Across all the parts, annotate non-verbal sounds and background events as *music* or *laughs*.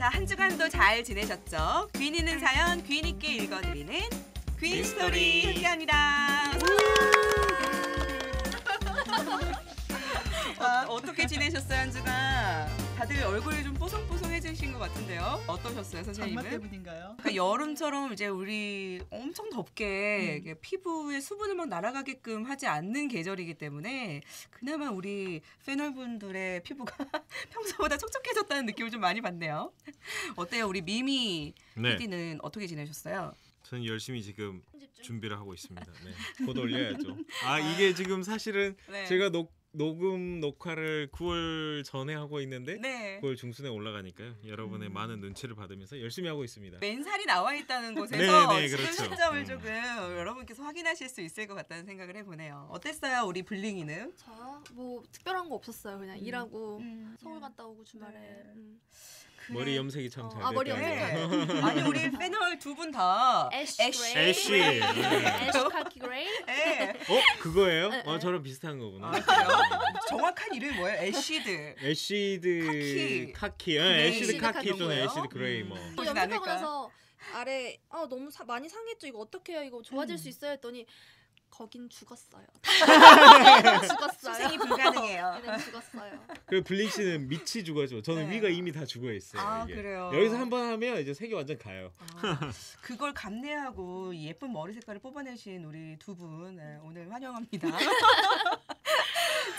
자, 한 주간도 잘 지내셨죠? 귀인 있는 사연 귀인 있게 읽어드리는 귀인 스토리 함께합니다. 아, 어떻게 지내셨어요, 한 주간? 다들 얼굴이 좀 뽀송뽀송해지신 것 같은데요. 어떠셨어요, 장마 선생님은? 때문인가요? 그러니까 여름처럼 이제 우리 엄청 덥게 음. 피부에 수분을 막 날아가게끔 하지 않는 계절이기 때문에 그나마 우리 패널분들의 피부가 *laughs* 평소보다 촉촉해졌다는 느낌을 좀 많이 받네요. 어때요, 우리 미미 네, PD는 어떻게 지내셨어요? 저는 열심히 지금 준비를 하고 있습니다. 네, *laughs* 곧 올려야죠. 아 이게 지금 사실은 네. 제가 녹, 녹음 녹화를 9월 전에 하고 있는데 네. 9월 중순에 올라가니까요. 여러분의 음. 많은 눈치를 받으면서 열심히 하고 있습니다. 맨살이 나와 있다는 곳에서 네, 네, 지금 그렇죠. 시점을 음. 조금 여러분께서 확인하실 수 있을 것 같다는 생각을 해보네요. 어땠어요, 우리 블링이는? 저요? 뭐 특별한 거 없었어요. 그냥 음. 일하고 음. 서울 갔다 오고 주말에. 네. 음. 머리 염색이 참 어, 잘 아, 머리 됐다. 네. 아니 우리 패널 두 분 다 애쉬 애쉬. 애쉬. 네. 애쉬 카키 그레이. 네. 어 그거예요? 네, 어 네. 저랑 비슷한 거구나. 아? 정확한 이름이 뭐예요? 애쉬드. 애쉬드 카키. 카키, 예, 그레이. 애쉬드 애쉬드 카키 카키 또는 거예요? 애쉬드 그레이 뭐. 음. 보진 염색하고 않을까? 나서 아래 아 너무 사, 많이 상했죠. 이거 어떻게 해요? 이거 좋아질 음. 수 있어요? 했더니 거긴 죽었어요. *laughs* 죽었어요. 수생이 불가능해요. *laughs* 얘는 죽었어요. 그 블링 씨는 밑이 죽어죠. 저는 네. 위가 이미 다 죽어 있어요. 아, 이게. 그래요? 여기서 한 번 하면 이제 색이 완전 가요. 아, 그걸 감내하고 이 예쁜 머리 색깔을 뽑아내신 우리 두분 네, 오늘 환영합니다. *laughs*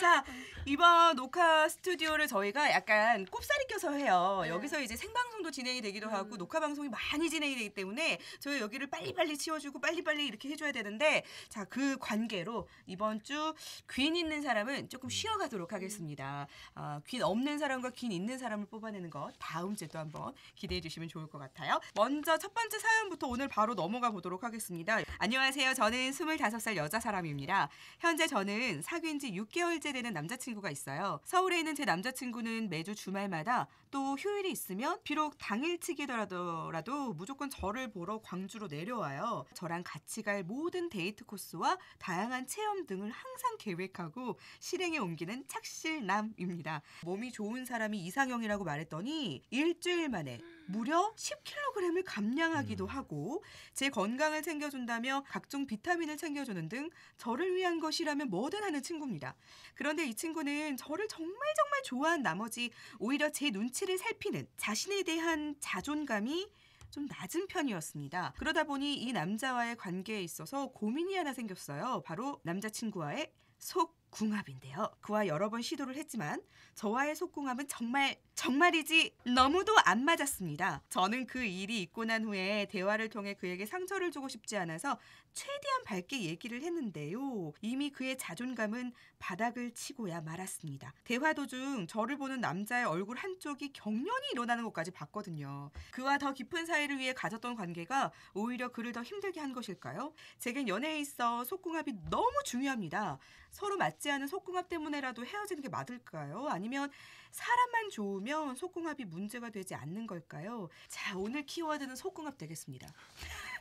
자 이번 녹화 스튜디오를 저희가 약간 꼽사리 껴서 해요. 네. 여기서 이제 생방송도 진행이 되기도 하고 음. 녹화 방송이 많이 진행이 되기 때문에 저희 여기를 빨리빨리 치워주고 빨리빨리 이렇게 해줘야 되는데 자 그 관계로 이번 주 귀인 있는 사람은 조금 쉬어가도록 하겠습니다. 아, 귀인 없는 사람과 귀인 있는 사람을 뽑아내는 것 다음 주에 또 한번 기대해 주시면 좋을 것 같아요. 먼저 첫 번째 사연부터 오늘 바로 넘어가 보도록 하겠습니다. 안녕하세요. 저는 25살 여자 사람입니다. 현재 저는 사귄 지 6개월째 되는 남자친구가 있어요. 서울에 있는 제 남자친구는 매주 주말마다 또 휴일이 있으면 비록 당일치기더라도 무조건 저를 보러 광주로 내려와요. 저랑 같이 갈 모든 데이트 코스와 다양한 체험 등을 항상 계획하고 실행에 옮기는 착실남입니다. 몸이 좋은 사람이 이상형이라고 말했더니 일주일 만에 무려 10kg을 감량하기도 음. 하고 제 건강을 챙겨준다며 각종 비타민을 챙겨주는 등 저를 위한 것이라면 뭐든 하는 친구입니다. 그런데 이 친구는 저를 정말 정말 좋아한 나머지 오히려 제 눈치를 살피는 자신에 대한 자존감이 좀 낮은 편이었습니다. 그러다 보니 이 남자와의 관계에 있어서 고민이 하나 생겼어요. 바로 남자친구와의 속 궁합인데요. 그와 여러 번 시도를 했지만 저와의 속궁합은 정말 정말이지 너무도 안 맞았습니다. 저는 그 일이 있고 난 후에 대화를 통해 그에게 상처를 주고 싶지 않아서 최대한 밝게 얘기를 했는데요. 이미 그의 자존감은 바닥을 치고야 말았습니다. 대화 도중 저를 보는 남자의 얼굴 한쪽이 경련이 일어나는 것까지 봤거든요. 그와 더 깊은 사이를 위해 가졌던 관계가 오히려 그를 더 힘들게 한 것일까요? 제겐 연애에 있어 속궁합이 너무 중요합니다. 서로 맞지 않은 속궁합 때문에라도 헤어지는 게 맞을까요? 아니면 사람만 좋으면 속궁합이 문제가 되지 않는 걸까요? 자, 오늘 키워드는 속궁합 되겠습니다.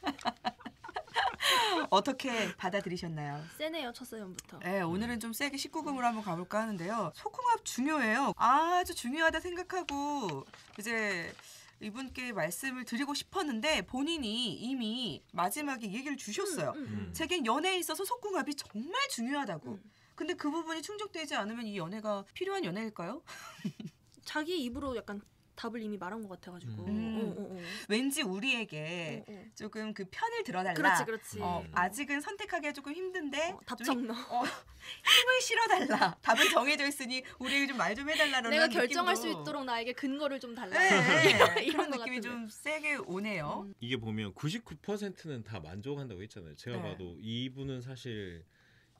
*laughs* 어떻게 받아들이셨나요? 세네요 첫 사연부터. 네, 오늘은 좀 세게 19금으로 한번 가볼까 하는데요. 속궁합 중요해요. 아주 중요하다 생각하고 이제 이분께 말씀을 드리고 싶었는데 본인이 이미 마지막에 얘기를 주셨어요. 음, 음, 음. 제겐 연애에 있어서 속궁합이 정말 중요하다고. 음. 근데 그 부분이 충족되지 않으면 이 연애가 필요한 연애일까요? *laughs* 자기 입으로 약간 답을 이미 말한 것 같아가지고. 음. 어, 어, 어. 왠지 우리에게 어, 어. 조금 그 편을 들어달라. 그렇지 그렇지. 어, 음. 아직은 선택하기가 조금 힘든데 어, 답좀 적너. 어, 힘을 실어달라. 답은 정해져 있으니 우리에게 좀 말좀 해달라는 내가 결정할 수 느낌도. 있도록 나에게 근거를 좀 달라. 네, *laughs* 이런 그런 것 느낌이. 좀 세게 오네요. 음. 이게 보면 99%는 다 만족한다고 했잖아요. 제가 네. 봐도 이분은 사실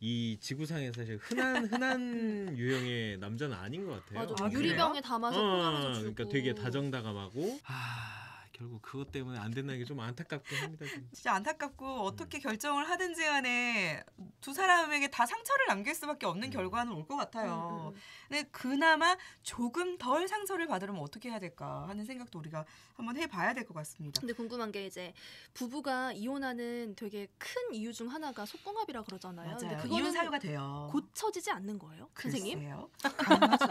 이 지구상에 사실 흔한 *laughs* 흔한 유형의 남자는 아닌 것 같아요. 맞아. 아? 유리병에 담아서 포장해서 어, 주고. 그러니까 되게 다정다감하고 아 결국 그것 때문에 안 된다는 게 좀 안타깝긴 합니다. 좀. 진짜 안타깝고 어떻게 음. 결정을 하든지 간에 두 사람에게 다 상처를 남길 수밖에 없는 음. 결과는 올 것 같아요. 음, 음, 근데 그나마 조금 덜 상처를 받으려면 어떻게 해야 될까 하는 생각도 우리가 한번 해봐야 될 것 같습니다. 근데 궁금한 게 이제 부부가 이혼하는 되게 큰 이유 중 하나가 속궁합이라 그러잖아요. 근데 맞아요. 그거는 이혼 사유가 돼요. 고쳐지지 않는 거예요, 선생님? 글쎄요. 가능하죠.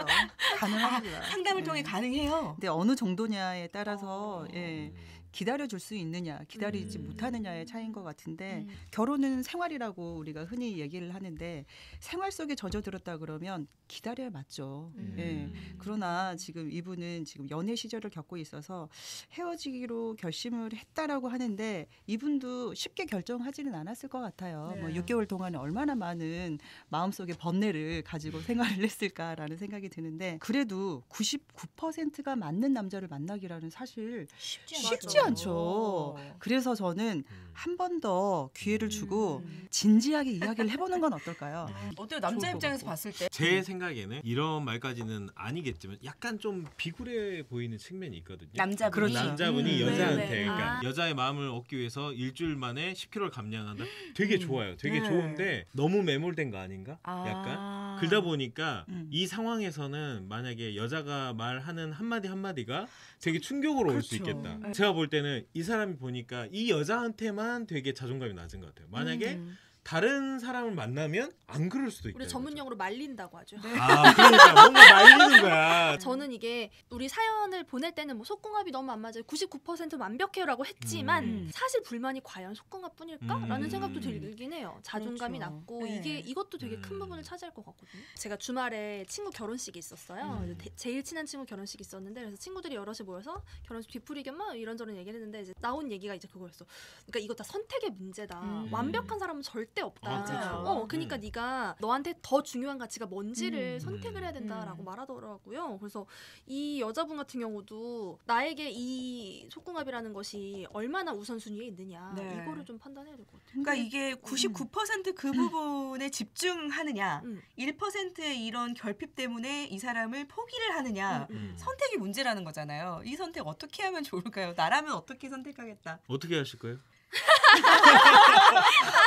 가능합니다. 상담을 통해 네. 가능해요. 근데 어느 정도냐에 따라서 어. 예, 음. 기다려 줄 수 있느냐, 기다리지 음. 못하느냐의 차이인 것 같은데 음. 결혼은 생활이라고 우리가 흔히 얘기를 하는데 생활 속에 젖어들었다 그러면 기다려야 맞죠. 음. 예. 그러나 지금 이분은 지금 연애 시절을 겪고 있어서 헤어지기로 결심을 했다라고 하는데 이분도 쉽게 결정하지는 않았을 것 같아요. 네. 뭐 6개월 동안 얼마나 많은 마음속의 번뇌를 가지고 생활을 했을까라는 생각이 드는데 그래도 99%가 맞는 남자를 만나기라는 사실 쉽지 쉽지 않죠. 그래서 저는 음. 한번 더 기회를 주고 음. 진지하게 이야기를 해보는 건 어떨까요? 어때요? 남자 입장에서. 봤을 때? 제 생각에는 이런 말까지는 아니겠지만 약간 좀 비굴해 보이는 측면이 있거든요. 남자분이? 그렇죠. 남자분이 음. 여자한테 네, 네. 그러니까 아. 여자의 마음을 얻기 위해서 일주일 만에 10kg를 감량한다. 되게 음. 좋아요. 되게 네. 좋은데 너무 매몰된 거 아닌가? 아. 약간 그러다 보니까 음. 이 상황에서는 만약에 여자가 말하는 한마디 한마디가 되게 충격으로 올수 그렇죠. 있겠다. 네. 제가 볼 때는 이 사람이 보니까 이 여자한테만 되게 자존감이 낮은 것 같아요. 만약에 음. 다른 사람을 만나면 안 그럴 수도 있다. 우리 전문 용어로 말린다고 하죠. 아 그러니까 뭔가 말리는 거야. *laughs* 저는 이게 우리 사연을 보낼 때는 뭐 속궁합이 너무 안 맞아요. 99% 완벽해요라고 했지만 음. 사실 불만이 과연 속궁합뿐일까라는 음. 생각도 들긴 해요. 자존감이 그렇죠. 낮고 네. 이게 이것도 되게 큰 음. 부분을 차지할 것 같거든요. 제가 주말에 친구 결혼식이 있었어요. 음. 제일 친한 친구 결혼식이 있었는데 그래서 친구들이 여럿이 모여서 결혼식 뒤풀이 겸막 이런저런 얘기를 했는데 이제 나온 얘기가 이제 그거였어. 그러니까 이거 다 선택의 문제다. 음. 완벽한 사람은 절대 없다. 아, 그렇죠. 어, 그러니까 음. 네가 너한테 더 중요한 가치가 뭔지를 음. 선택을 해야 된다라고 음. 말하더라고요. 그래서 이 여자분 같은 경우도 나에게 이 속궁합이라는 것이 얼마나 우선순위에 있느냐 네. 이거를 좀 판단해야 될 것 같아요. 그러니까 이게 99%그 부분에 집중하느냐, 음. 1%의 이런 결핍 때문에 이 사람을 포기를 하느냐, 음, 음. 선택이 문제라는 거잖아요. 이 선택 어떻게 하면 좋을까요? 나라면 어떻게 선택하겠다. 어떻게 하실 거예요?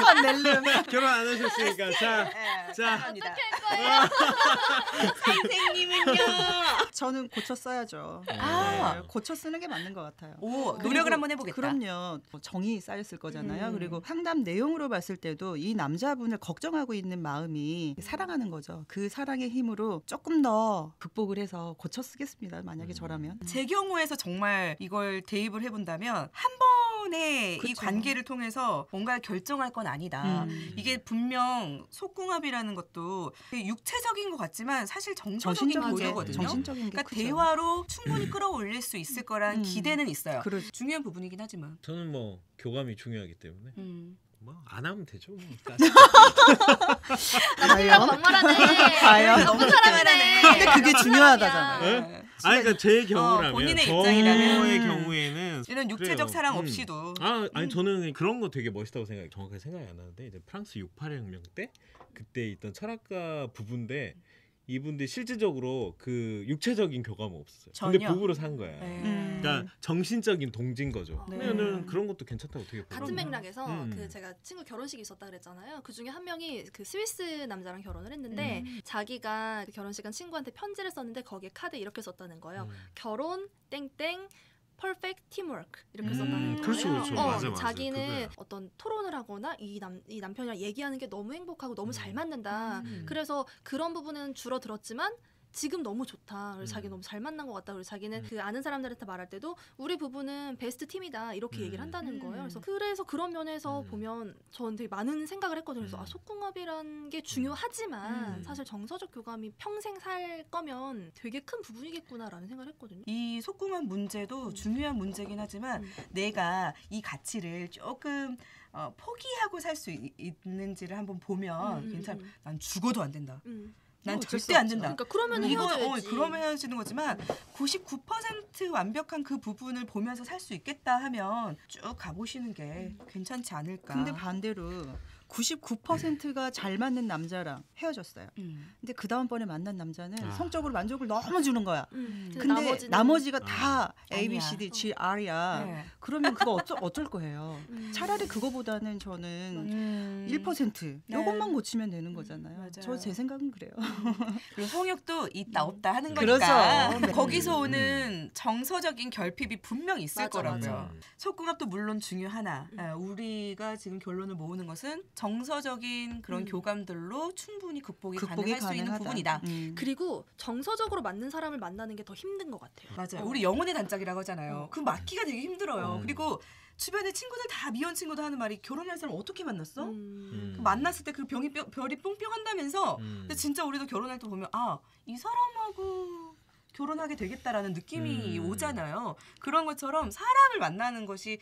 아, 낼름. *laughs* 결혼 안 하셨으니까 자 자. 합니다. 거예요? *laughs* 선생님은요. 저는 고쳐 써야죠. 아. 네, 고쳐 쓰는 게 맞는 것 같아요. 오, 노력을 한번 해보겠다. 그럼요. 정이 쌓였을 거잖아요. 음. 그리고 상담 내용으로 봤을 때도 이 남자분을 걱정하고 있는 마음이 사랑하는 거죠. 그 사랑의 힘으로 조금 더 극복을 해서 고쳐 쓰겠습니다. 만약에 음. 저라면. 제 경우에서 정말 이걸 대입을 해본다면 한번 에이 그쵸. 관계를 통해서 뭔가 결정할 건 아니다. 음. 이게 분명 속궁합이라는 것도 육체적인 것 같지만 사실 정서적인 교류거든요. 정신적인 게 그러니까 크죠. 대화로 충분히 끌어올릴 수 있을 거란 음. 기대는 있어요. 그렇죠. 중요한 부분이긴 하지만. 저는 뭐 교감이 중요하기 때문에 음. 뭐 안 하면 되죠. 뭐. *laughs* 막말하네. 과연? 너무 사랑하네. 근데 그게 중요하다잖아요. 네? 아니 그러니까 제 경우라면 어, 본인의 저의 입장이라면. 경우에는 이런 육체적 그래요. 사랑 음. 없이도 아 아니 저는 그런 거 되게 멋있다고 생각해. 정확하게 생각이 안 나는데 이제 프랑스 68 혁명 때 그때 있던 철학가 부부인데 이분들 실질적으로 그 육체적인 교감은 없었어요. 근데 전혀. 부부로 산 거야. 네. 음. 그러니까 정신적인 동진 거죠. 네. 그러면은 그런 것도 괜찮다고 되게 같은 보거든요. 맥락에서 음. 그 제가 친구 결혼식이 있었다 그랬잖아요. 그 중에 한 명이 그 스위스 남자랑 결혼을 했는데 음. 자기가 그 결혼식 한 친구한테 편지를 썼는데 거기에 카드 이렇게 썼다는 거예요. 음. 결혼 땡땡 퍼펙트 팀워크 이렇게 음, 썼다는 거예요. 그렇죠, 그렇죠. 어, 맞아, 맞아. 자기는 그거야. 어떤 토론을 하거나 이 남 이 남편이랑 얘기하는 게 너무 행복하고 너무 잘 음. 맞는다. 음. 그래서 그런 부분은 줄어들었지만 지금 너무 좋다. 그래서 음. 자기 너무 잘 만난 것 같다. 그리고 자기는 음. 그 아는 사람들한테 말할 때도 우리 부부는 베스트 팀이다 이렇게 음. 얘기를 한다는 거예요. 음. 그래서 그래서 그런 면에서 음. 보면 전 되게 많은 생각을 했거든요. 그래서 음. 아 속궁합이란 게 중요하지만 음. 사실 정서적 교감이 평생 살 거면 되게 큰 부분이겠구나라는 생각을 했거든요. 이 속궁합 문제도 중요한 문제긴 하지만 음. 내가 이 가치를 조금 어, 포기하고 살 수 있는지를 한번 보면 음, 음, 괜찮. 음. 난 죽어도 안 된다. 음. 난 어쩔 절대 수 안. 된다. 그러니까 그러면 이거 어. 그러면 헤어지는 거지만 99% 완벽한 그 부분을 보면서 살 수 있겠다 하면 쭉 가보시는 게 괜찮지 않을까. 근데 반대로 99%가 잘 맞는 남자랑 헤어졌어요. 음. 근데 그 다음번에 만난 남자는 아. 성적으로 만족을 너무 주는 거야. 음. 근데 나머지는- 나머지가 아. 다 A, B. C, D, G, R이야. 네. 그러면 그거 어쩔, 어쩔 거예요. 음. 차라리 그거보다는 저는 음. 1% 네. 이것만 고치면 되는 거잖아요. 맞아요. 저제 생각은 그래요. 그리고 성욕도 있다 없다 하는 그렇죠. 거니까 *laughs* 네. 거기서 오는 정서적인 결핍이 분명 있을 맞아, 거라고요. 맞아. 음. 속궁합도 물론 중요하나 아, 우리가 지금 결론을 모으는 것은 정서적인 그런 음. 교감들로 충분히 극복이, 극복이 가능할 수 있는 가능하다. 부분이다. 음. 그리고 정서적으로 맞는 사람을 만나는 게 더 힘든 것 같아요. 맞아요. 어. 우리 영혼의 단짝이라고 하잖아요. 어. 그 맞기가 되게 힘들어요. 음. 그리고 주변에 친구들 다 미혼 친구도 하는 말이 결혼할 사람 어떻게 만났어? 음. 그 만났을 때 그 병이 뿅- 별이 뿅뿅 한다면서 음. 근데 진짜 우리도 결혼할 때 보면 아 이 사람하고 결혼하게 되겠다라는 느낌이 음. 오잖아요. 그런 것처럼 사람을 만나는 것이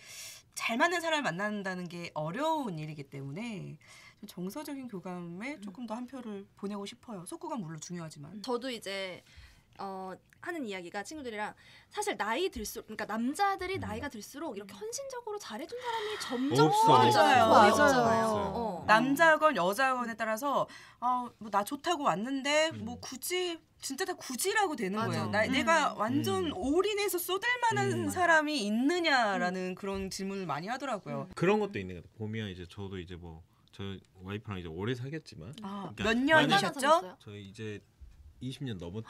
잘 맞는 사람을 만난다는 게 어려운 일이기 때문에 좀 정서적인 교감에 조금 더 한 표를 보내고 싶어요. 속구감 물론 중요하지만. 저도 이제 어, 하는 이야기가 친구들이랑 사실 나이 들수록 그러니까 남자들이 나이가 들수록 이렇게 헌신적으로 잘해준 사람이 점점 없어. 맞아요. 맞아요. 없어요. 어. 남자건 여자건에 따라서 어 뭐 나 좋다고 왔는데 음. 뭐 굳이 진짜 다 굳이라고 되는 맞아. 거예요. 나, 음. 내가 완전 음. 올인해서 쏟을 만한 음. 사람이 있느냐라는 그런 질문을 많이 하더라고요. 그런 것도 있는 것 같아요. 보면 이제 저도 이제 뭐 저 와이프랑 이제 오래 사귀었지만 아, 그러니까 몇 년이셨죠? 저희 이제 20년 넘었죠.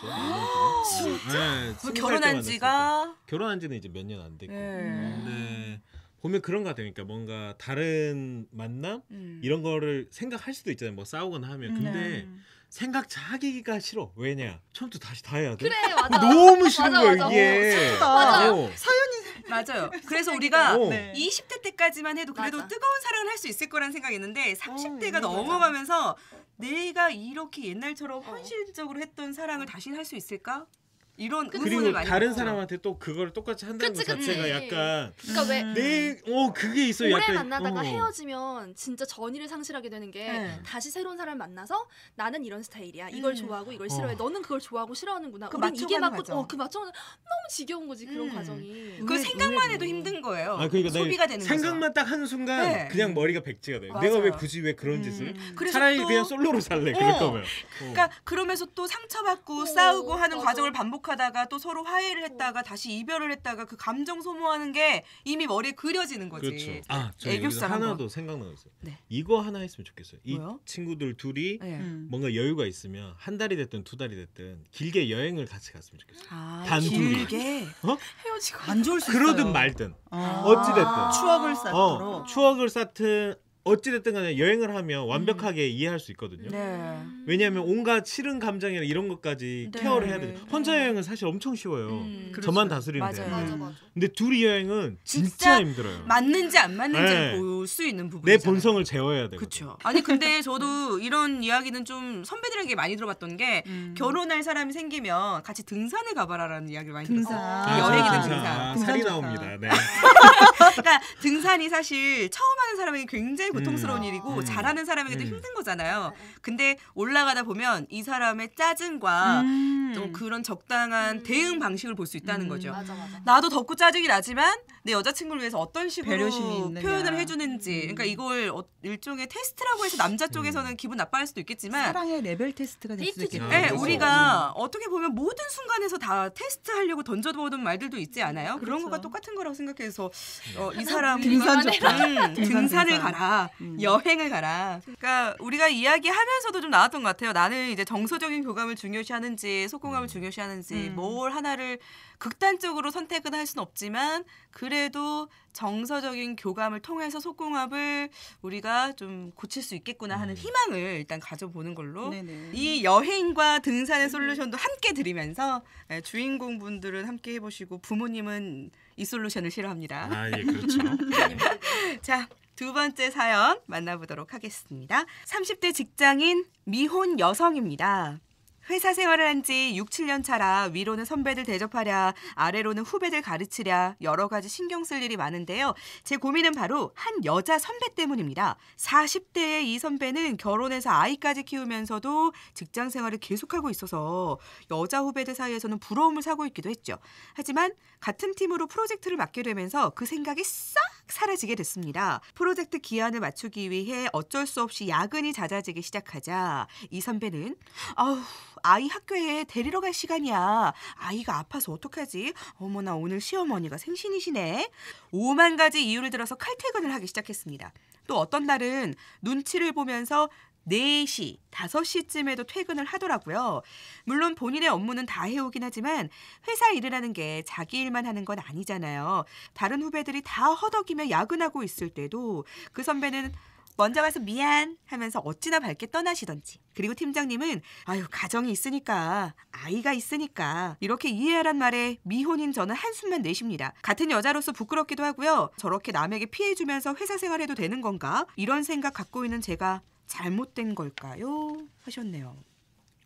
진짜? 네, 결혼한. 지가 결혼한 지는 이제 몇 년 안 됐고. 네. 근데 보면 그런 것 같아요. 그러니까 뭔가 다른 만남 음. 이런 거를 생각할 수도 있잖아요. 뭐 싸우거나 하면. 근데 음. 생각하기가 싫어. 왜냐? 처음부터 다시 다 해야 돼. 그래 맞아. 너무 싫은 맞아, 거야 맞아. 이게. 슬프다. 맞아. 어. 맞아요. *laughs* 그래서 우리가 어. 네. 20대 때까지만 해도 그래도 맞아. 뜨거운 사랑을 할 수 있을 거란 생각했는데 30대가 네, 넘어가면서 내가 이렇게 옛날처럼 어. 헌신적으로 했던 사랑을 다시 할 수 있을까? 이런 그리고 많이 다른. 사람한테 또 그걸 똑같이 한다는 그치, 것 자체가 그치. 약간 그러니까 왜 음. 내어 그게 있어 오래 약간 만나다가 어. 헤어지면 진짜 전의를 상실하게 되는 게 네. 다시 새로운 사람을 만나서 나는 이런 스타일이야. 이걸 음. 좋아하고 이걸 싫어해. 어. 너는 그걸 좋아하고 싫어하는구나. 그 우린 이게 맞춰가는 맞고 과정. 어, 그 맞춰가는 너무 지겨운 거지 그런 음. 과정이. 그 생각만 해도. 힘든 거예요. 아 그러니까 소비가 내 되는 생각만 딱 하는 순간 네. 그냥 머리가 백지가 돼. 맞아요. 내가 왜 굳이 왜 그런 짓을? 거죠. 그래서 차라리 또 그냥 솔로로 살래. 그럴 어. 거면. 어. 그러니까 그러면서 또 상처받고 오, 싸우고 하는. 과정을 반복 하다가 또 서로 화해를 했다가 다시 이별을 했다가 그 감정 소모하는 게 이미 머리에 그려지는 거지. 그렇죠. 아, 저 여기서 애교살 하나. 더 생각나고 있어요. 네. 이거 하나 했으면 좋겠어요. 이 뭐요? 친구들 둘이 네. 음. 뭔가 여유가 있으면 한 달이 됐든 두 달이 됐든 길게 여행을 같이 갔으면 좋겠어요. 아, 단 둘이. 길게 *laughs* 헤어지고. 안 좋을 수 있어요. 그러든 말든 어. 어찌 됐든. 추억을 쌓도록. 어, 추억을 쌓든 어찌됐든 간에 여행을 하면 완벽하게 이해할 수 있거든요. 네. 음. 왜냐하면 온갖 싫은 감정이나 이런 것까지 네, 케어를 해야 네, 되죠. 혼자 여행은 사실 엄청 쉬워요. 음, 저만. 다스리면 맞아요. 돼요. 맞아 음. 맞아. 근데 둘이 여행은 진짜, 진짜 힘들어요. 맞는지 안 맞는지 네. 볼수 있는 부분. 내 본성을 재워야 되거든요. 그렇죠. 아니 근데 *laughs* 저도 이런 이야기는 좀 선배들에게 많이 들어봤던 게 음. 결혼할 사람이 생기면 같이 등산을 가봐라라는 이야기를 많이 등산. 들었어요. 아, 여행이든 등산. 등산. 아, 등산 살이 좋다. 나옵니다. 네. *laughs* 그러니까 등산이 사실 처음 하는 사람에게 굉장히 고통스러운 음. 일이고 음. 잘하는 사람에게도 음. 힘든 거잖아요. 네. 근데 올라가다 보면 이 사람의 짜증과 음. 좀 그런 적당한 음. 대응 방식을 볼 수 있다는 음. 거죠. 맞아 맞아. 나도 덥고 짜증이 나지만 내 여자친구를 위해서 어떤 식으로. 표현을 해주는지 음. 그러니까 이걸 어- 일종의 테스트라고 해서 남자 쪽에서는 기분 나빠할 수도 있겠지만 사랑의 레벨 테스트가 될 수도 데이트지. 있겠다. 네, 그렇죠. 우리가 어떻게 보면 모든 순간에서 다 테스트하려고 던져보던 말들도 있지 않아요? 그런 그렇죠. 거가 똑같은 거라고 생각해서 네. 어, 이 사람 등산 좋다. 음, *laughs* 등산, 등산을 등산. 가라, 음. 여행을 가라. 그러니까 우리가 이야기하면서도 좀 나왔던 것 같아요. 나는 이제 정서적인 교감을 중요시하는지 속공감을 음. 중요시하는지 음. 뭘 하나를 극단적으로 선택은 할 수는 없지만 그래도 정서적인 교감을 통해서 속공합을 우리가 좀 고칠 수 있겠구나 하는 음. 희망을 일단 가져보는 걸로 네네. 이 여행과 등산의 솔루션도 함께 드리면서 예, 주인공 분들은 함께 해보시고 부모님은 이 솔루션을 싫어합니다. 아, 예, 그렇죠. *laughs* 자, 두 번째 사연 만나보도록 하겠습니다. 30대 직장인 미혼 여성입니다. 회사 생활을 한 지 6, 7년 차라 위로는 선배들 대접하랴 아래로는 후배들 가르치랴 여러 가지 신경 쓸 일이 많은데요. 제 고민은 바로 한 여자 선배 때문입니다. 40대의 이 선배는 결혼해서 아이까지 키우면서도 직장 생활을 계속하고 있어서 여자 후배들 사이에서는 부러움을 사고 있기도 했죠. 하지만 같은 팀으로 프로젝트를 맡게 되면서 그 생각이 싹 사라지게 됐습니다. 프로젝트 기한을 맞추기 위해 어쩔 수 없이 야근이 잦아지기 시작하자 이 선배는 아우 아이 학교에 데리러 갈 시간이야. 아이가 아파서 어떡하지? 어머나 오늘 시어머니가 생신이시네. 오만 가지 이유를 들어서 칼퇴근을 하기 시작했습니다. 또 어떤 날은 눈치를 보면서 4시, 5시쯤에도 퇴근을 하더라고요. 물론 본인의 업무는 다 해오긴 하지만 회사 일이라는 게 자기 일만 하는 건 아니잖아요. 다른 후배들이 다 허덕이며 야근하고 있을 때도 그 선배는 먼저 가서 미안 하면서 어찌나 밝게 떠나시던지. 그리고 팀장님은 아유 가정이 있으니까 아이가 있으니까 이렇게 이해하란 말에 미혼인 저는 한숨만 내쉽니다. 같은 여자로서 부끄럽기도 하고요. 저렇게 남에게 피해 주면서 회사 생활해도 되는 건가? 이런 생각 갖고 있는 제가 잘못된 걸까요? 하셨네요.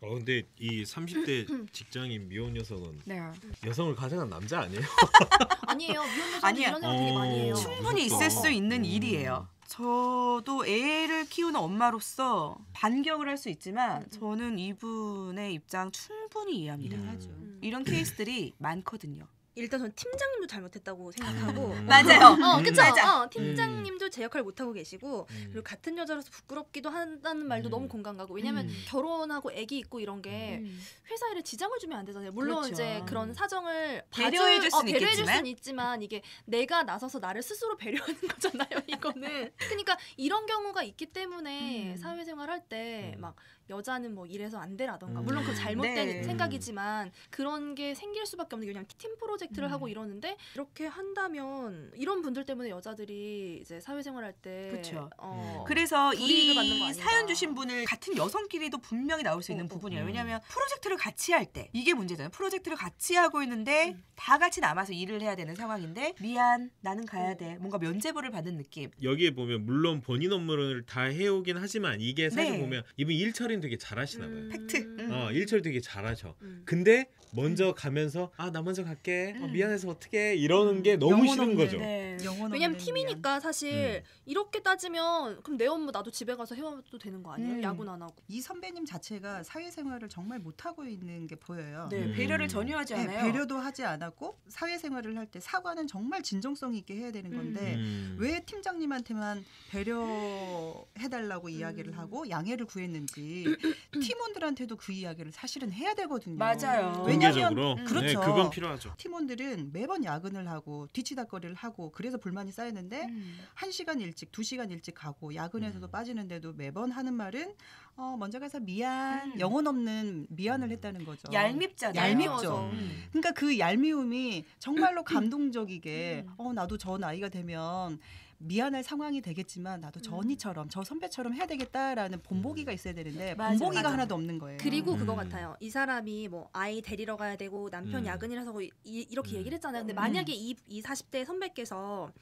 어 근데 이 30대 직장인 미혼 녀석은 네. 여성을 가장한 남자 아니에요? *laughs* 아니에요. 미혼 여자들 아니야. 이런 생각 되게 많이 해요. 어. 충분히 있을 무섭다. 수 있는 음. 일이에요. 저도 애를 키우는 엄마로서 반격을 할 수 있지만 음. 저는 이분의 입장 충분히 이해합니다. 음. 음. 이런 케이스들이 많거든요. 일단 저는 팀장님도 잘못했다고 생각하고 음. *laughs* 맞아요. 어, 음. 그쵸? 맞아. 어, 팀장님도 제 역할을 못하고 계시고 음. 그리고 같은 여자로서 부끄럽기도 한다는 말도 음. 너무 공감 가고 왜냐면 음. 결혼하고 아기 있고 이런 게 회사 일에 지장을 주면 안 되잖아요. 물론 그렇죠. 이제 그런 사정을 배려해 줄 어, 수는 배려해 줄 있겠지만. 수는 있지만 이게 내가 나서서 나를 스스로 배려하는 *laughs* 거잖아요. 이거는. 그러니까 이런 경우가 있기 때문에 음. 사회생활 할때 음. 막 여자는 뭐 이래서 안 돼라던가 음. 물론 그 잘못된 네. 생각이지만 그런 게 생길 수밖에 없는 게 왜냐면 팀 프로젝트를 음. 하고 이러는데 이렇게 한다면 이런 분들 때문에 여자들이 이제 사회생활할 때 그쵸. 어, 그래서 받는 거 이. 사연 주신 분을 같은 여성끼리도 분명히 나올 수 있는 어, 어. 부분이에요. 음. 왜냐하면 프로젝트를 같이 할 때 이게 문제잖아요. 프로젝트를 같이 하고 있는데 음. 다 같이 남아서 일을 해야 되는 상황인데 미안 나는 가야 음. 돼. 뭔가 면제부를 받는 느낌. 여기에 보면 물론 본인 업무를 다 해오긴 하지만 이게 사실 네. 보면 이분 일 처리 는 되게 잘하시나 봐요. 음. 팩트. 음. 어, 일 처리 되게 잘하셔. 음. 근데 먼저 가면서 아 나 먼저 갈게. 어, 음. 미안해서 어떻게 이러는 게 너무 싫은 거죠. 네. 영혼 왜냐면 팀이니까 사실 음. 이렇게 따지면 그럼 내 업무 나도 집에 가서 해와도 되는 거 아니에요? 음. 야근 안 하고. 이 선배님 자체가 사회생활을 정말 못하고 있는 게 보여요. 네, 음. 배려를 전혀 하지 네, 않아요. 배려도 하지 않았고 사회생활을 할 때 사과는 정말 진정성 있게 해야 되는 건데 음. 왜 팀장님한테만 배려해달라고 이야기를 음. 하고 양해를 구했는지 팀원들한테도 그 이야기를 사실은 해야 되거든요. 맞아요. 왜냐면 공개적으로 음. 네, 그렇죠. 그건 필요하죠. 팀원들은 매번 야근을 하고 뒤치다거리를 하고 그래서 불만이 쌓이는데 음. 한 시간 일찍 두 시간 일찍 가고 야근에서도 음. 빠지는데도 매번 하는 말은 어, 먼저 가서 미안 음. 영혼 없는 미안을 음. 했다는 거죠. 얄밉잖아요. 얄밉죠. 음. 그러니까 그 얄미움이 정말로 *clears throat* 감동적이게 음. 어 나도 저 나이가 되면 미안할 상황이 되겠지만 나도 저 음. 언니처럼 저 선배처럼 해야 되겠다라는 본보기가 있어야 되는데 맞아, 본보기가 맞아. 하나도 없는 거예요. 그리고 음. 그거 같아요. 이 사람이 뭐 아이 데리러 가야 되고 남편 음. 야근이라서 이, 이렇게 음. 얘기를 했잖아요. 근데 음. 만약에 이, 이 40대 선배께서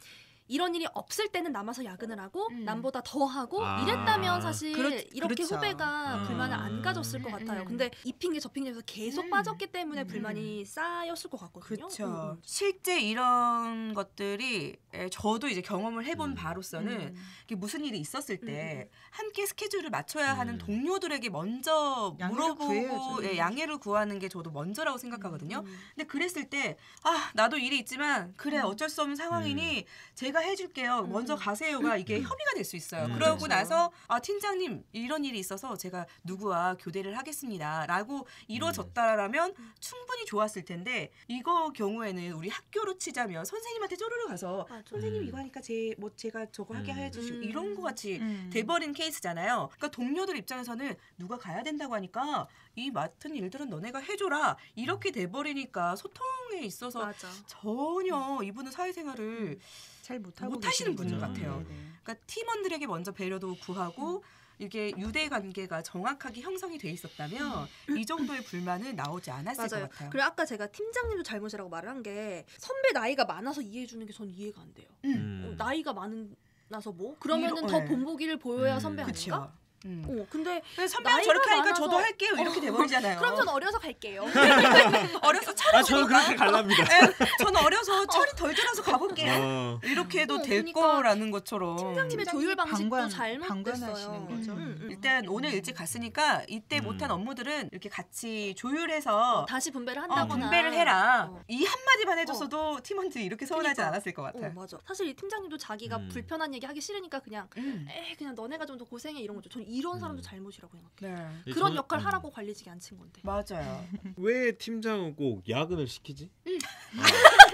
이런 일이 없을 때는 남아서 야근을 하고 음. 남보다 더 하고 아. 이랬다면 사실 그렇- 이렇게 그렇죠. 후배가 음. 불만을 안 가졌을 것 음, 같아요. 음. 근데 이 핑계 저 핑계에서 계속 음. 빠졌기 때문에 음. 불만이 쌓였을 것 같거든요. 그렇죠. 실제 이런 것들이 에, 저도 이제 경험을 해본 음. 바로서는 음. 이게 무슨 일이 있었을 때 음, 함께 스케줄을 맞춰야 하는 음. 동료들에게 먼저 물어보고. 예, 양해를 구하는 게 저도 먼저라고 생각하거든요. 음. 근데 그랬을 때 아 나도 일이 있지만 그래 음. 어쩔 수 없는 상황이니 제가 해줄게요. 음. 먼저 가세요가 이게 음. 협의가 될 수 있어요. 음. 그러고 그렇죠. 나서 아 팀장님 이런 일이 있어서 제가 누구와 교대를 하겠습니다라고 이루어졌다라면 음. 충분히 좋았을 텐데 이거 경우에는 우리 학교로 치자면 선생님한테 쪼르르 가서 맞아. 선생님 음. 이거 하니까 제 뭐 제가 저거 하게 음. 해주시고 음. 이런 거 같이 음. 돼버린 케이스잖아요. 그러니까 동료들 입장에서는 누가 가야 된다고 하니까 이 맡은 일들은 너네가 해줘라 이렇게 돼버리니까 소통에 있어서 맞아. 전혀 이분은 사회생활을 잘 못하고 못 하시는 계시는 분인 거죠. 것 같아요. 네, 네. 그러니까 팀원들에게 먼저 배려도 구하고 이게 유대 관계가 정확하게 형성이 돼 있었다면 이 정도의 불만은 나오지 않았을 맞아요. 것 같아요. 그리고 아까 제가 팀장님도 잘못이라고 말을 한 게 선배 나이가 많아서 이해해 주는 게 전 이해가 안 돼요. 음. 음. 어, 나이가 많아서 뭐? 그러면은 이러- 더 네. 본보기를 보여야 음. 선배 아닌가? 그렇죠. 음. 어, 근데 선배가 저렇게 하니까 많아서- 저도 할게요 이렇게 돼버리잖아요. 그럼 전 어려서 갈게요. *laughs* 어려서 차를 아 저는 그렇게 갈랍니다. 예, 저는 어려서 철이 덜 들어서 가볼게요. 어. 이렇게 해도 어, 될 그러니까 거라는 것처럼. 팀장님의 조율 방식도 방관- 잘못됐어요. 방관하시는 거죠. 음, 음. 일단 오늘 일찍 갔으니까 이때 음. 못한 업무들은 이렇게 같이 조율해서 어, 다시 분배를 어, 한다거나 분배를 해라. 어. 이 한마디만 해줬어도 팀원들이 이렇게 서운하지 그러니까. 않았을 것 같아. 어, 맞아. 사실 이 팀장님도 자기가 음. 불편한 얘기 하기 싫으니까 그냥 음. 에 그냥 너네가 좀 더 고생해 이런 거죠. 저는 이런 사람도 음. 잘못이라고 생각해요. 네. 예, 그런 저는- 역할 음. 하라고 관리직에 앉힌 건데. 맞아요. *laughs* 왜 팀장은 꼭 야근을 시키지?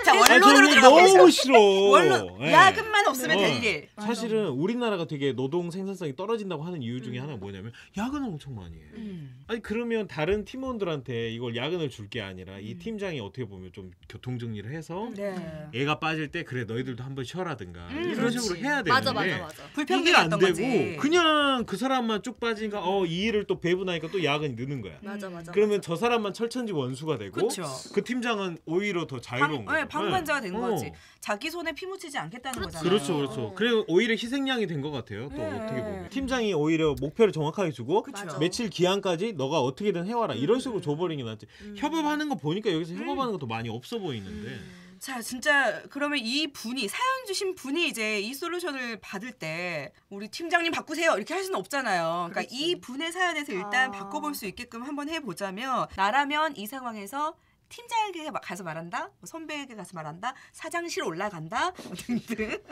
자 아, 원론으로 들어가보죠. 너무 싫어. 원론 예. 야근만 없으면 어. 될 일. 사실은 우리나라가 되게 노동 생산성이 떨어진다고 하는 이유 중에 음. 하나가 뭐냐면 야근을 엄청 많이 해. 음. 아니 그러면 다른 팀원들한테 이걸 야근을 줄 게 아니라 이 음. 팀장이 어떻게 보면 좀 교통 정리를 해서 네. 애가 빠질 때 그래 너희들도 한번 쉬어라든가 음, 이런 그렇지. 식으로 해야 되는데 맞아 맞아 맞아. 이게 안 되고 거지. 그냥 그 사람만 쭉 빠지니까 어 이 일을 또 배분하니까 또 야근이 느는 거야. 맞아 음. 맞아. 그러면 맞아. 저 사람만 철천지 원수가 되고 그렇죠. 그 팀장은 오히려 더 자유로운 방, 네, 거죠. 방관자가 된 어. 거지. 자기 손에 피 묻히지 않겠다는 그렇지. 거잖아요. 그렇죠, 그렇죠. 어. 그리고 오히려 희생양이 된 것 같아요. 또 네. 어떻게 보면 팀장이 오히려 목표를 정확하게 주고 그렇죠. 맞아. 며칠 기한까지 너가 어떻게든 해와라 이런 음, 식으로 음. 줘버리는 게 낫지. 음. 협업하는 거 보니까 여기서 음. 협업하는 것도 많이 없어 보이는데. 음. 자, 진짜 그러면 이 분이 사연 주신 분이 이제 이 솔루션을 받을 때 우리 팀장님 바꾸세요 이렇게 할 수는 없잖아요. 그러니까 그렇지. 이 분의 사연에서 일단 아. 바꿔볼 수 있게끔 한번 해보자면 나라면 이 상황에서 팀장에게 마- 가서 말한다, 뭐 선배에게 가서 말한다, 사장실 올라간다 *laughs* 뭐 등등.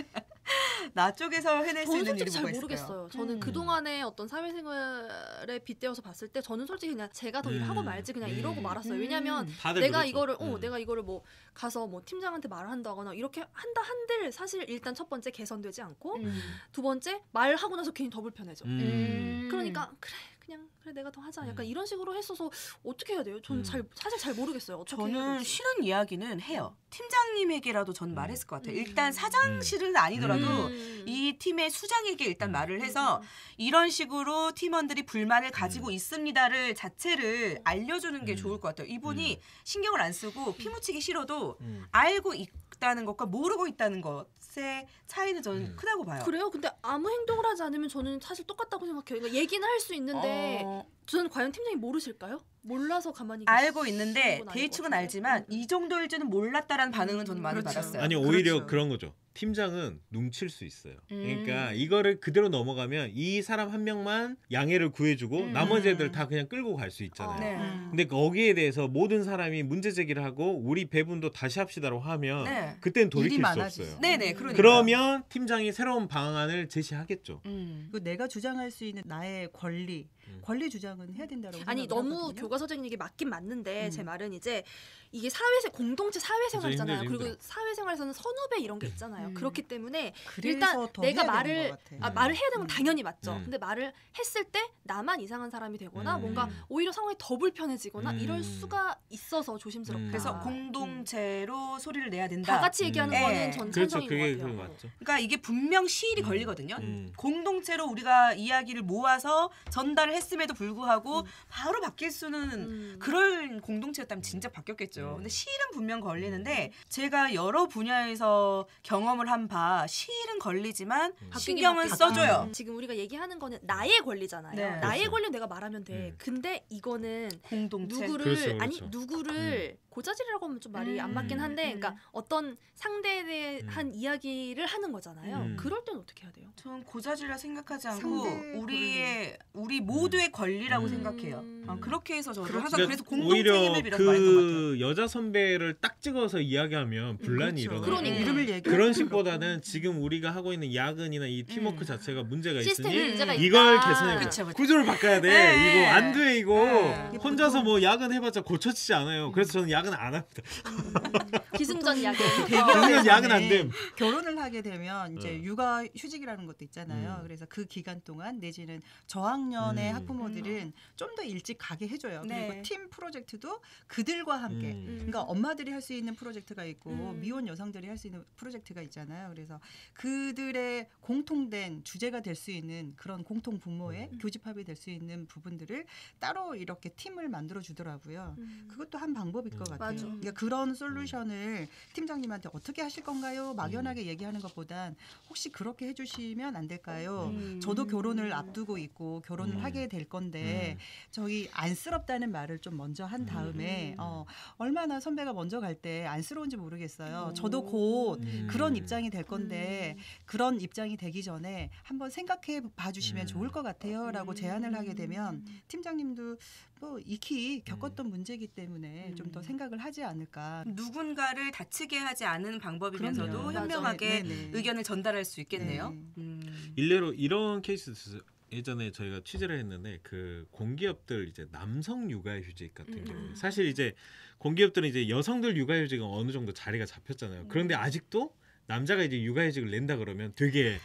나 쪽에서 해낼 수 있는 솔직히 일이 잘 뭐가 있을까요? 모르겠어요. 저는 음. 그 동안의 어떤 사회생활에 빗대어서 봤을 때 저는 솔직히 그냥 제가 더 음. 일하고 말지 그냥 음. 이러고 말았어요. 음. 왜냐면 다들 내가 그렇죠. 이거를 어 음. 내가 이거를 뭐 가서 뭐 팀장한테 말을 한다거나 이렇게 한다 한들 사실 일단 첫 번째 개선되지 않고 음. 두 번째 말하고 나서 괜히 더 불편해져. 음. 그러니까 그래 그냥 그래 내가 더 하자. 약간 음. 이런 식으로 했어서 어떻게 해야 돼요? 저는 음. 잘 사실 잘 모르겠어요. 저는. 싫은 이야기는 해요. 팀장님에게라도 전 음. 말했을 것 같아요. 음. 일단 사장실은 아니더라도 음. 이 팀의 수장에게 일단 음. 말을 해서 이런 식으로 팀원들이 불만을 가지고 음. 있습니다를 자체를 알려주는 게 음. 좋을 것 같아요. 이분이 음. 신경을 안 쓰고 피 묻히기 싫어도 음. 알고 있다는 것과 모르고 있다는 것의 차이는 저는 음. 크다고 봐요. 그래요? 근데 아무 행동을 하지 않으면 저는 사실 똑같다고 생각해요. 그러니까 얘기는 할 수 있는데 어, 저는 과연 팀장이 모르실까요? 몰라서 가만히 알고 있는데 같은데. 알지만 음, 음. 이 정도일지는 몰랐다라는 반응은 저는 많이 그렇죠. 받았어요. 아니 오히려 그렇죠. 그런 거죠. 팀장은 눈칠 수 있어요. 음. 그러니까 이거를 그대로 넘어가면 이 사람 한 명만 양해를 구해주고 음. 나머지 애들 다 그냥 끌고 갈 수 있잖아요. 네. 음. 근데 거기에 대해서 모든 사람이 문제 제기를 하고 우리 배분도 다시 합시다라고 하면 네. 그땐 돌이킬 수. 없어요. 네네 그러니까. 그러면 팀장이 새로운 방안을 제시하겠죠. 음. 그 내가 주장할 수 있는 나의 권리, 음. 권리 주장은 해야 된다고 아니 너무 하거든요. 교과 서적인 게 맞긴 맞는데 음. 제 말은 이제 이게 사회생 공동체 사회생활이잖아요. 그리고. 사회생활에서는 선후배 이런 게 있잖아요. 음. 그렇기 때문에 일단 더 내가 말을. 아, 음. 말을 해야 건 음. 당연히 맞죠. 음. 근데 말을 했을 때 나만 이상한 사람이 되거나 음. 뭔가 오히려 상황이 더 불편해지거나 음. 이럴 수가 있어서 조심스럽다. 음. 그래서 음. 공동체로 소리를 내야 된다. 다 같이 얘기하는 음. 거는 네. 전 그렇죠. 찬성인 그게 것 같아요. 맞죠. 그러니까 이게 분명 시일이 음. 걸리거든요. 음. 공동체로 우리가 이야기를 모아서 전달을 했음에도 불구하고 음. 바로 바뀔 수는 음. 그런 공동체였다면 진짜 바뀌었겠죠. 음. 근데 시일은 분명 걸리는데 제가 여러 분야에서 경험을 한 바 시일은 걸리지만 음. 바뀌긴 신경은. 써줘요. 음. 지금 우리가 얘기하는 거는 나의 권리잖아요. 네. 나의 그렇죠. 권리는 내가 말하면 돼. 음. 근데 이거는 공동체. 누구를 그렇죠, 그렇죠. 아니 누구를 고자질이라고 하면 좀 말이 안 맞긴 음, 한데, 음. 그러니까 어떤 상대에 대한 이야기를 하는 거잖아요. 음. 그럴 땐 어떻게 해야 돼요? 전 고자질라 생각하지 않고 우리의 우리 모두의 권리라고 음. 생각해요. 어, 음. 그렇게 해서 저는 그렇죠. 항상 그래서 공동체 오히려 말했던 것 같아요. 그 여자 선배를 딱 찍어서 이야기하면 분란이 그렇죠. 일어나요. 그러니까. 이름을 얘기 그런 식보다는 지금 우리가 하고 있는 야근이나 이 팀워크 음. 자체가 문제가 있으니 문제가. 이걸 개선해 그쵸, 그쵸. 구조를 바꿔야 돼. 네. 이거 안 돼 이거. 네. 혼자서 뭐 야근 해봤자 고쳐지지 않아요. 그래서 저는 야근 안 합니다. *laughs* 기승전 야근. 그러면 야근 안 됨. 결혼을 하게 되면 이제 어. 육아 휴직이라는 것도 있잖아요. 음. 그래서 그 기간 동안 내지는 저학년의 음. 학부모들은 좀 더 일찍 가게 해줘요. 있어요. 네. 그리고 팀 프로젝트도 그들과 함께 음. 그러니까 엄마들이 할 수 있는 프로젝트가 있고 음. 미혼 여성들이 할 수 있는 프로젝트가 있잖아요. 그래서 그들의 공통된 주제가 될 수 있는 그런 공통 분모의 음. 교집합이 될 수 있는 부분들을 따로 이렇게 팀을 만들어 주더라고요. 음. 그것도 한 방법일 것 음. 같아요. 맞아. 그러니까 그런 솔루션을 팀장님한테 어떻게 하실 건가요? 막연하게 얘기하는 것보단 혹시 그렇게 해주시면 안 될까요? 음. 저도 결혼을 앞두고 있고 결혼을 음. 하게 될 건데 음. 저희 안쓰럽 다는 말을 좀 먼저 한 다음에 음. 어, 얼마나 선배가 먼저 갈 때 안쓰러운지 모르겠어요. 오. 저도 곧 음. 그런 입장이 될 건데 그런 입장이 되기 전에 한번 생각해 봐주시면 음. 좋을 것 같아요라고 음. 제안을 하게 되면 팀장님도 뭐 익히 겪었던 음. 문제이기 때문에 좀더 음. 생각을 하지 않을까. 누군가를 다치게 하지 않은 방법이면서도 그럼요. 현명하게 네, 네. 의견을 전달할 수 있겠네요. 네. 음. 일례로 이런 케이스 있어요. 예전에 저희가 취재를 했는데 그 공기업들 이제 남성 육아휴직 같은 음. 경우에 사실 이제 공기업들은 이제 여성들 육아휴직은 어느 정도 자리가 잡혔잖아요. 그런데 음. 아직도 남자가 이제 육아휴직을 낸다 그러면 되게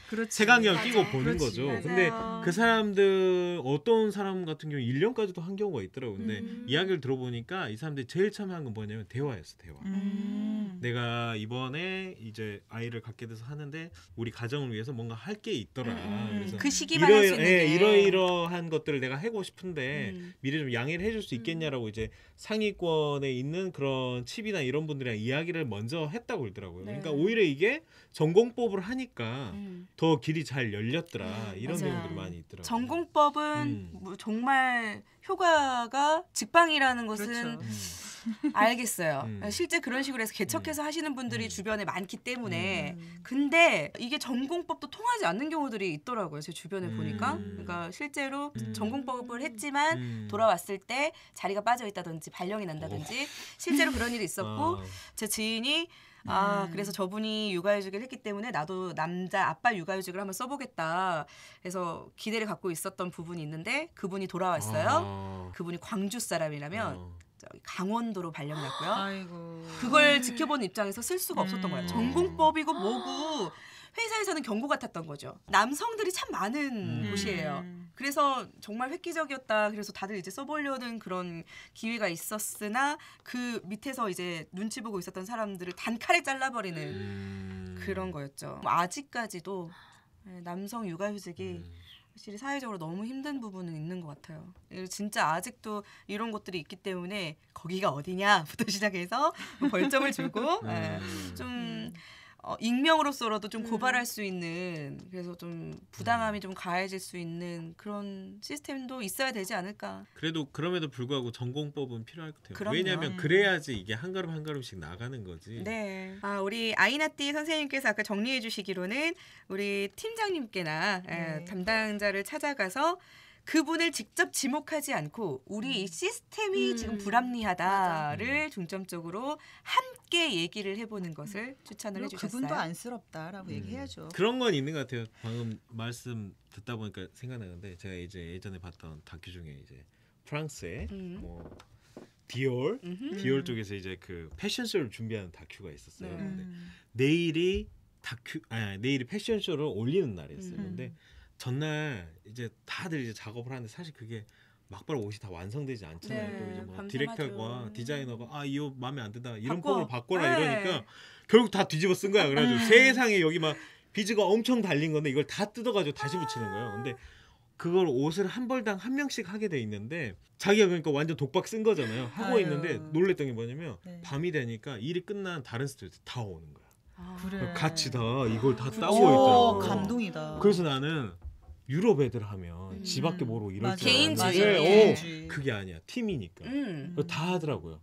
맞아. 끼고 보는 그렇지. 거죠. 맞아요. 근데 그 사람들 어떤 사람 같은 경우 1년까지도 한 경우가 있더라고요. 근데 음. 이야기를 들어보니까 이 사람들이 제일 처음 한건 뭐냐면 대화였어, 대화. 음. 내가 이번에 이제 아이를 갖게 돼서 하는데 우리 가정을 위해서 뭔가 할 게 있더라. 음, 그래서 그 시기만 할수 있는 예, 게 이러이러한 것들을 내가 하고 싶은데 음. 미리 좀 양해를 해줄 수 있겠냐라고 이제 상위권에 있는 그런 칩이나 이런 분들이랑 이야기를 먼저 했다고 그러더라고요. 네. 그러니까 오히려 이게 전공법을 하니까 음. 더 길이 잘 열렸더라 음, 이런 맞아요. 내용들이 많이 있더라고요. 전공법은 음. 뭐 정말 효과가 직방이라는 것은 그렇죠. 음. *laughs* 알겠어요. 음. 실제 그런 식으로 해서 개척해서 하시는 분들이 음. 주변에 많기 때문에 음. 근데 이게 전공법도 통하지 않는 경우들이 있더라고요. 제 주변에 음. 보니까 그러니까 실제로 음. 전공법을 했지만 음. 돌아왔을 때 자리가 빠져 있다든지 발령이 난다든지 실제로 그런 일이 있었고 *laughs* 어. 제 지인이 아 음. 그래서 저분이 육아휴직을 했기 때문에 나도 남자 아빠 육아휴직을 한번 써보겠다 해서 기대를 갖고 있었던 부분이 있는데 그분이 돌아왔어요. 아. 그분이 광주 사람이라면 어. 저기 강원도로 발령 났고요. 아이고. 그걸 지켜보는 입장에서 쓸 수가 없었던 음. 거예요. 전공법이고 뭐고 회사에서는 경고 같았던 거죠. 남성들이 참 많은 음. 곳이에요. 그래서 정말 획기적이었다. 그래서 다들 이제 써보려는 그런 기회가 있었으나 그 밑에서 이제 눈치 보고 있었던 사람들을 단칼에 잘라버리는 음. 그런 거였죠. 아직까지도 네, 남성 육아휴직이 음. 확실히 사회적으로 너무 힘든 부분은 있는 것 같아요. 예, 진짜 아직도 이런 것들이 있기 때문에 거기가 어디냐부터 *laughs* 시작해서 뭐 벌점을 주고 예, 음. 좀 어, 익명으로서라도 좀 음. 고발할 수 있는 그래서 좀 부당함이 좀 가해질 수 있는 그런 시스템도 있어야 되지 않을까. 그래도 그럼에도 불구하고 전공법은 필요할 것 같아요. 그럼요. 왜냐하면 음. 그래야지 이게 한 걸음 한 걸음씩 나가는 거지. 네. 아, 우리 아이나띠 선생님께서 아까 정리해 주시기로는 우리 팀장님께나 에, 네. 담당자를 찾아가서 그분을 직접 지목하지 않고 우리 이 시스템이 음. 지금 불합리하다를 맞아. 중점적으로 함께 얘기를 해보는 것을 추천을 그리고 해주셨어요. 그분도 안쓰럽다라고 음. 얘기해야죠. 그런 건 있는 것 같아요. 방금 말씀 듣다 보니까 생각나는데 제가 이제 예전에 봤던 다큐 중에 이제 프랑스의 음. 뭐 디올 음흠. 디올 쪽에서 이제 그 패션쇼를 준비하는 다큐가 있었어요. 네. 근데 음. 내일이 다큐 아니 내일이 패션쇼를 올리는 날이었어요. 음. 근데 전날 이제 다들 이제 작업을 하는데 사실 그게 막바로 옷이 다 완성되지 않잖아요. 네, 또 이제 뭐. 디렉터가 디자이너가 아 이 옷 마음에 안 든다 이런 바꿔. 폼을 바꿔라 네. 이러니까 결국 다 뒤집어 쓴 거야. 그래가지고 세상에 여기 막 비즈가 엄청 달린 건데 이걸 다 뜯어가지고 다시 붙이는 거예요. 근데 그걸 옷을 한 벌당 한 명씩 하게 돼 있는데 자기가 그러니까 완전 독박 쓴 거잖아요. 하고 아유. 있는데 놀랬던 게 뭐냐면 네. 밤이 되니까 일이 끝난 다른 스타일들 다 오는 거야. 아. 그래. 같이 다 이걸 다. 따고 오, 있더라고. 감동이다. 그래서 나는 유럽 애들 하면 음. 집 밖에 모르고 이럴. 줄 알았는데. 오, 개인주의. 그게 아니야 팀이니까 음. 다 하더라고요.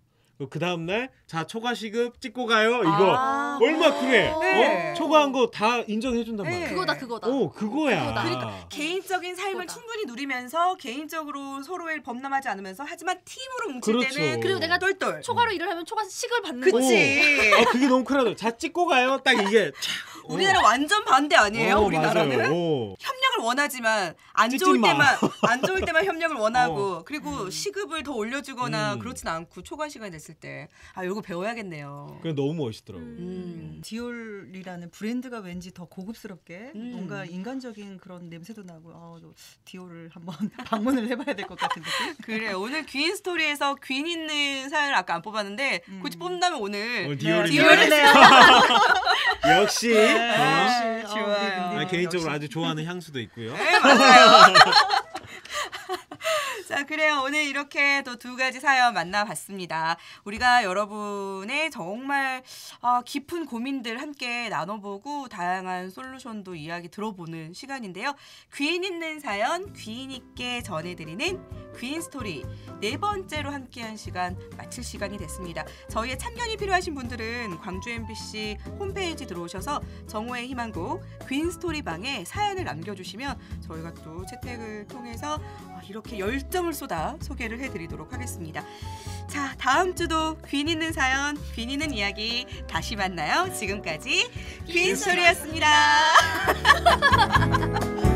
그 다음 날자 초과 시급 찍고 가요 이거 아. 얼마 그래 네. 어? 초과한 거 다 인정해 준단 네. 말이야. 그거다 그거다. 오 그거야. 그거다. 그러니까 개인적인 삶을 그거다. 충분히 누리면서 개인적으로 서로의 범람하지 않으면서 하지만 팀으로 뭉칠 그렇죠. 때는 그리고 내가 똘똘. 초과로 일을 하면 초과식을 받는 그치. 거지. 아 그게 너무 크라더. 자 찍고 가요. 딱 이게 촥 *laughs* 우리나라 완전 반대 아니에요? 어, 우리나라는. 어. 협력을 원하지만 안 좋을 마. 때만 안 좋을 때만 협력을 *laughs* 원하고 어. 그리고 시급을 더 올려주거나 음. 그렇진 않고 초과 시간 됐을 때 아 이거 배워야겠네요. 그게 너무 멋있더라고. 요 음. 디올이라는 브랜드가 왠지 더 고급스럽게 음. 뭔가 인간적인 그런 냄새도 나고 어, 또 디올을 한번 *laughs* 방문을 해봐야 될 것 같은 느낌. 그래 오늘 귀인 스토리에서 귀인 있는 사연을 아까 안 뽑았는데 음. 굳이 뽑는다면 오늘 오늘 네, 디올이 디올이네요. *laughs* 역시. 네, 어. 좋아요. 아, 네, 개인적으로 역시. 아주 좋아하는 향수도 있고요. 네, 맞아요. *laughs* 자, 그래요. 오늘 이렇게 또 두 가지 사연 만나봤습니다. 우리가 여러분의 정말 아, 깊은 고민들 함께 나눠보고 다양한 솔루션도 이야기 들어보는 시간인데요. 귀인 있는 사연, 귀인 있게 전해드리는 귀인 스토리 네 번째로 함께한 시간 마칠 시간이 됐습니다. 저희의 참견이 필요하신 분들은 광주 MBC 홈페이지 들어오셔서 정호의 희망곡 귀인 스토리 방에 사연을 남겨주시면 저희가 또 채택을 통해서 아, 이렇게 열정 을 쏟아 소개를 해드리도록 하겠습니다. 자, 다음 주도 귀인 있는 사연, 귀인 있는 이야기 다시 만나요. 지금까지 귀인 스토리였습니다. *laughs*